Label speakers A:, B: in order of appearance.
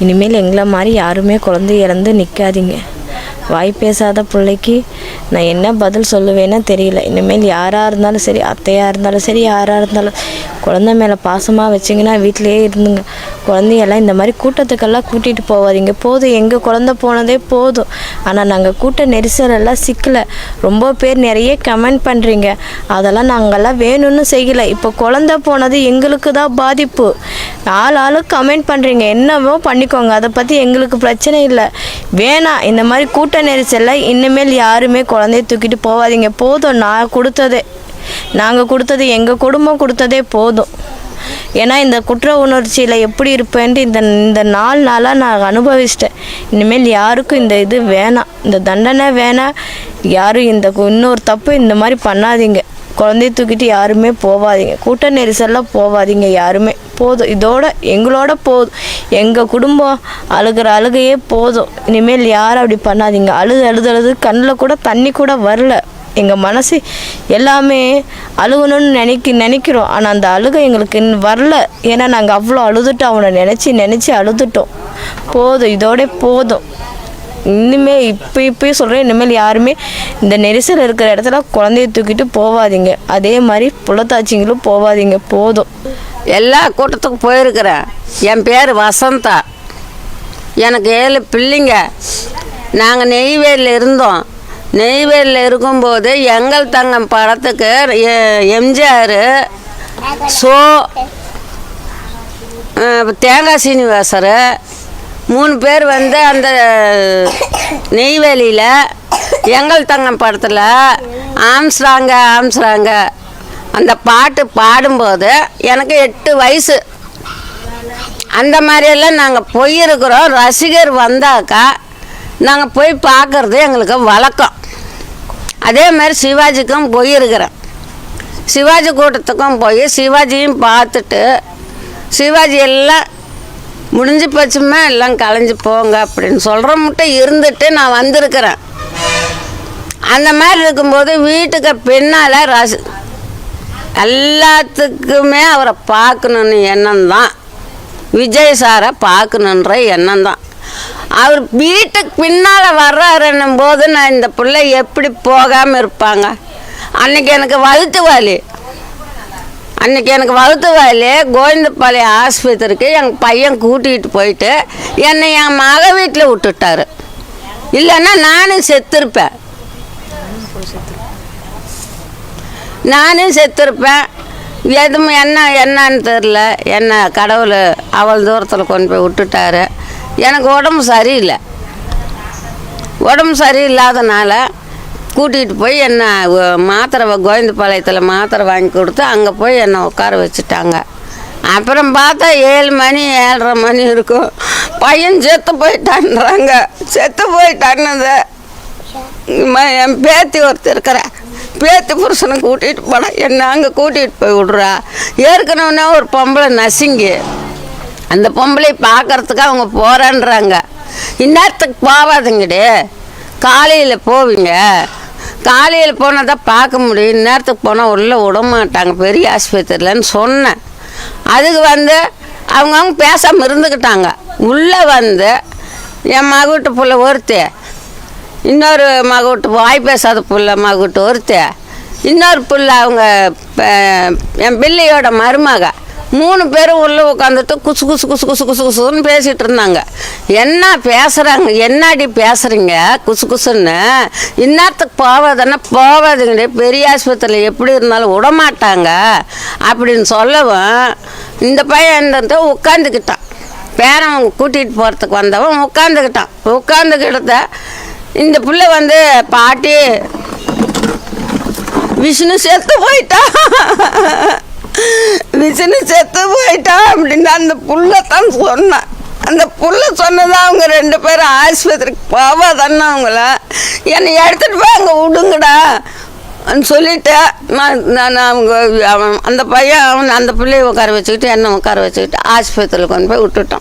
A: இனிமேல் எங்களை மாதிரி யாருமே குழந்தை இறந்து நிற்காதீங்க வாய் பேசாத பிள்ளைக்கு நான் என்ன பதில் சொல்லுவேன்னு தெரியல. இனிமேல் யாராக இருந்தாலும் சரி அத்தையாக இருந்தாலும் சரி யாராக இருந்தாலும் குழந்தை மேலே பாசமாக வச்சிங்கன்னா வீட்டிலேயே இருந்துங்க. குழந்தையெல்லாம் இந்த மாதிரி கூட்டத்துக்கெல்லாம் கூட்டிகிட்டு போகாதீங்க போதும் எங்கள் குழந்தை போனதே போதும். ஆனால் நாங்கள் கூட்ட நெரிசலெல்லாம் சிக்கலை. ரொம்ப பேர் நிறைய கமெண்ட் பண்ணுறீங்க அதெல்லாம் நாங்கள்லாம் வேணும்னு செய்யலை. இப்போ குழந்த போனது எங்களுக்கு தான் பாதிப்பு. ஆள் ஆளும் கமெண்ட் பண்ணுறீங்க என்னவோ பண்ணிக்கோங்க. அதை பற்றி எங்களுக்கு பிரச்சனை இல்லை. வேணாம். இந்த மாதிரி கூட்ட நெரிசலில் இனிமேல் யாருமே குழந்தைய தூக்கிட்டு போகாதீங்க போதும் நான் கொடுத்ததே. நாங்கள் கொடுத்தது எங்கள் குடும்பம் கொடுத்ததே போதும். ஏன்னா இந்த குற்ற உணர்ச்சியில் எப்படி இருப்பேன்ட்டு இந்த இந்த நாலு நாளாக நான் அனுபவிச்சிட்டேன். இனிமேல் யாருக்கும் இந்த இது வேணாம். இந்த தண்டனை வேணாம் யாரும் இந்த இன்னொரு தப்பு இந்த மாதிரி பண்ணாதீங்க. குழந்தைய தூக்கிட்டு யாருமே போகாதீங்க கூட்ட நெரிசல்லாம் போகாதீங்க யாருமே. போதும். இதோட எங்களோட போதும். எங்கள் குடும்பம் அழுகிற அழுகையே போதும். இனிமேல் யாரும் அப்படி பண்ணாதீங்க. அழுது அழுது அழுது கண்ணில் கூட தண்ணி கூட வரல. எங்கள் மனசு எல்லாமே அழுகணும்னு நினைக்க நினைக்கிறோம். ஆனால் அந்த அழுகை எங்களுக்கு இன்னும் வரல. ஏன்னா நாங்கள் அவ்வளோ அழுதுட்டோம். அவனை நினச்சி நினச்சி அழுதுட்டோம். போதும். இதோட போதும். இன்னுமே இப்போ இப்போயும் சொல்கிறேன் இனிமேல் யாருமே இந்த நெரிசல் இருக்கிற இடத்துல குழந்தைய தூக்கிட்டு போகாதீங்க அதே மாதிரி புள்ளத்தாச்சிங்களும் போகாதீங்க போதும்.
B: எல்லா கூட்டத்துக்கும் போயிருக்கிறேன். என் பேர் வசந்தா. எனக்கு ஏழு பிள்ளைங்க. நாங்கள் நெய்வேலியில் இருந்தோம். நெய்வேலியில் இருக்கும்போது எங்கள் தங்கம் படத்துக்கு எ- எம்ஜிஆர் சோ தேங்காய் சீனிவாசர் மூணு பேர் வந்து அந்த நெய்வேலியில் எங்கள் தங்கம் படத்தில் ஆம்ஸ்ராங்க ஆம்ஸ்ராங்க அந்த பாட்டு பாடும்போது எனக்கு எட்டு வயசு. அந்த மாதிரியெல்லாம் நாங்கள் போயிருக்கிறோம். ரசிகர் வந்தாக்கா நாங்கள் போய் பார்க்குறது எங்களுக்கு வழக்கம். அதே மாதிரி சிவாஜிக்கும் போயிருக்கிறேன். சிவாஜி கூட்டத்துக்கும் போய் சிவாஜியும் பார்த்துட்டு சிவாஜி எல்லாம் முடிஞ்சு போச்சுமே? எல்லாம் கலைஞ்சு போங்க அப்படின்னு சொல்கிற மட்டும் இருந்துட்டு நான் வந்திருக்கிறேன். அந்த மாதிரி இருக்கும்போது வீட்டுக்கு பின்னால் ரசி எல்லாத்துக்குமே அவரை பார்க்கணுன்னு எண்ணம் தான் விஜய் சாரை பார்க்கணுன்ற எண்ணம் தான் அவர் வீட்டுக்கு பின்னால் வர்றாருன்னும் போது நான் இந்த பிள்ளை எப்படி போகாமல் இருப்பாங்க? அன்னைக்கு எனக்கு வழுத்து வலி. அன்றைக்கி எனக்கு வகுத்து வயலே கோவிந்தபாளையம் ஆஸ்பத்திரிக்கு எங்கள் பையன் கூட்டிகிட்டு போயிட்டு என்னை என் மக வீட்டில் விட்டுட்டாரு. இல்லைன்னா நானும் செத்துருப்பேன். நானும் செத்துருப்பேன். எதுவும் என்ன என்னன்னு தெரில என்ன கடவுள் அவள் தூரத்தில் கொண்டு போய் விட்டுட்டாரு. எனக்கு உடம்பு சரியில்லை. உடம்பு சரியில்லாதனால கூட்டிகிட்டு போய் என்னை மாத்திரை வ- கோவிந்தபாளையத்தில் மாத்திரை வாங்கி கொடுத்து அங்கே போய் என்னை உட்கார வச்சுட்டாங்க. அப்புறம் பார்த்தா ஏழு மணி ஏழரை மணி இருக்கும். பையன் செத்து போயிட்டான்றாங்க. செத்து போயிட்டான்னு என் பேத்தி ஒருத்தர் இருக்கிற பேத்தி புருஷனை கூட்டிகிட்டு போனால் என்ன அங்கே கூட்டிகிட்டு போய் விட்றா. ஏற்கனவே ஒரு பொம்பளை நசிங்கி அந்த பொம்பளை பார்க்கறதுக்கு அவங்க போகிறேன்றாங்க இந்நேரத்துக்கு போகாதுங்கடி காலையில் போவீங்க. காலையில் போனால் தான் பார்க்க முடியும். இந்நேரத்துக்கு போனால் உள்ளே விட மாட்டாங்க பெரிய ஆஸ்பத்திரியிலன்னு சொன்னேன். அதுக்கு வந்து அவங்கவுங்க பேசாமல் இருந்துக்கிட்டாங்க. உள்ளே வந்து என் மகவிட்டு புள்ள ஒருத்தி. இன்னொரு மகவிட்டு வாய் பேசாத புள்ள மகவிட்டு ஒருத்தி. இன்னொரு புள்ள அவங்க என் பிள்ளையோட மருமக. மூணு பேரும் உள்ளே உட்காந்துட்டு குசு குசு குசு குசு குசு குசுன்னு பேசிகிட்டு இருந்தாங்க. என்ன பேசுகிறாங்க என்னடி பேசுகிறீங்க குசு குசுன்னு. இந்நேரத்துக்கு போவாதானே போவாதுங்கடி பெரிய ஆஸ்பத்திரியில் எப்படி இருந்தாலும் விட மாட்டாங்க அப்படின்னு சொல்லவும் இந்த பையன் என்னது உட்காந்துக்கிட்டான் பேரன் கூட்டிகிட்டு போகிறதுக்கு வந்தவன் உட்காந்துக்கிட்டான் உட்காந்துக்கிட்ட இந்த பிள்ளை வந்து பாட்டி விஷ்ணு செத்து போயிட்டான் விஷ்ணு செத்து போயிட்டான் அப்படின்னு அந்த புள்ள தான் சொன்னான். அந்த புள்ள சொன்னதான் அவங்க ரெண்டு பேரும் ஆஸ்பத்திரிக்கு போவாதானே அவங்கள. என்னை எடுத்துகிட்டு போய் அங்கே விடுங்கடா சொல்லிட்டு நான் நான் அவங்க அவன் அந்த பையன் அவன் அந்த பிள்ளைய உட்கார வச்சுக்கிட்டு என்னை உட்கார வச்சுக்கிட்டு ஆஸ்பத்திரியில் கொண்டு போய் விட்டுட்டான்.